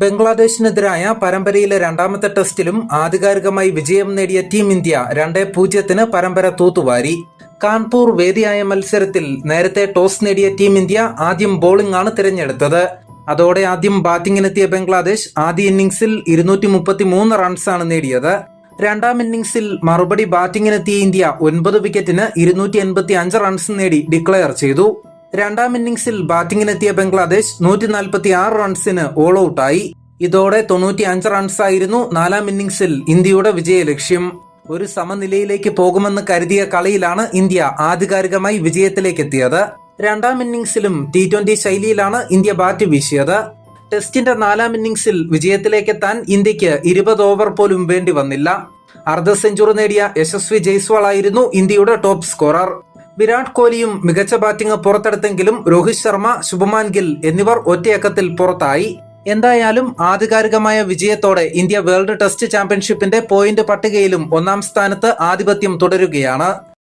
ബംഗ്ലാദേശിനെതിരായ പരമ്പരയിലെ രണ്ടാമത്തെ ടെസ്റ്റിലും ആധികാരികമായി വിജയം നേടിയ ടീം ഇന്ത്യ രണ്ടേ പൂജ്യത്തിന് പരമ്പര തൂത്തുവാരി. കാൺപൂർ വേദിയായ മത്സരത്തിൽ നേരത്തെ ടോസ് നേടിയ ടീം ഇന്ത്യ ആദ്യം ബോളിംഗ് ആണ് തിരഞ്ഞെടുത്തത്. അതോടെ ആദ്യം ബാറ്റിംഗിനെത്തിയ ബംഗ്ലാദേശ് ആദ്യ ഇന്നിംഗ്സിൽ ഇരുന്നൂറ്റി മുപ്പത്തി മൂന്ന് റൺസാണ് നേടിയത്. രണ്ടാം ഇന്നിംഗ്സിൽ മറുപടി ബാറ്റിംഗിനെത്തിയ ഇന്ത്യ ഒൻപത് വിക്കറ്റിന് ഇരുന്നൂറ്റി എൺപത്തി അഞ്ച് റൺസ് നേടി ഡിക്ലെയർ ചെയ്തു. രണ്ടാം ഇന്നിംഗ്സിൽ ബാറ്റിംഗിനെത്തിയ ബംഗ്ലാദേശ് നൂറ്റി നാൽപ്പത്തി ആറ് റൺസിന് ഓൾ ഔട്ടായി ഇതോടെ തൊണ്ണൂറ്റി അഞ്ച് റൺസായിരുന്നു നാലാം ഇന്നിംഗ്സിൽ ഇന്ത്യയുടെ വിജയ ലക്ഷ്യം. ഒരു സമനിലയിലേക്ക് പോകുമെന്ന് കരുതിയ കളിയിലാണ് ഇന്ത്യ ആധികാരികമായി വിജയത്തിലേക്ക് എത്തിയത് രണ്ടാം ഇന്നിംഗ്സിലും ടി ട്വന്റി ശൈലിയിലാണ് ഇന്ത്യ ബാറ്റ് വീശിയത്. ടെസ്റ്റിന്റെ നാലാം ഇന്നിംഗ്സിൽ വിജയത്തിലേക്കെത്താൻ ഇന്ത്യയ്ക്ക് ഇരുപത് ഓവർ പോലും വേണ്ടി വന്നില്ല. അർദ്ധ സെഞ്ചുറി നേടിയ യശസ്വി ജയ്സ്വാൾ ആയിരുന്നു ഇന്ത്യയുടെ ടോപ്പ് സ്കോറർ വിരാട് കോഹ്ലിയും മികച്ച ബാറ്റിംഗ് പുറത്തെടുത്തെങ്കിലും രോഹിത് ശർമ്മ ശുഭമാൻ ഗിൽ എന്നിവർ ഒറ്റയക്കത്തിൽ പുറത്തായി. എന്തായാലും ആധികാരികമായ വിജയത്തോടെ ഇന്ത്യ വേൾഡ് ടെസ്റ്റ് ചാമ്പ്യൻഷിപ്പിന്റെ പോയിന്റ് പട്ടികയിലും ഒന്നാം സ്ഥാനത്ത് ആധിപത്യം തുടരുകയാണ്.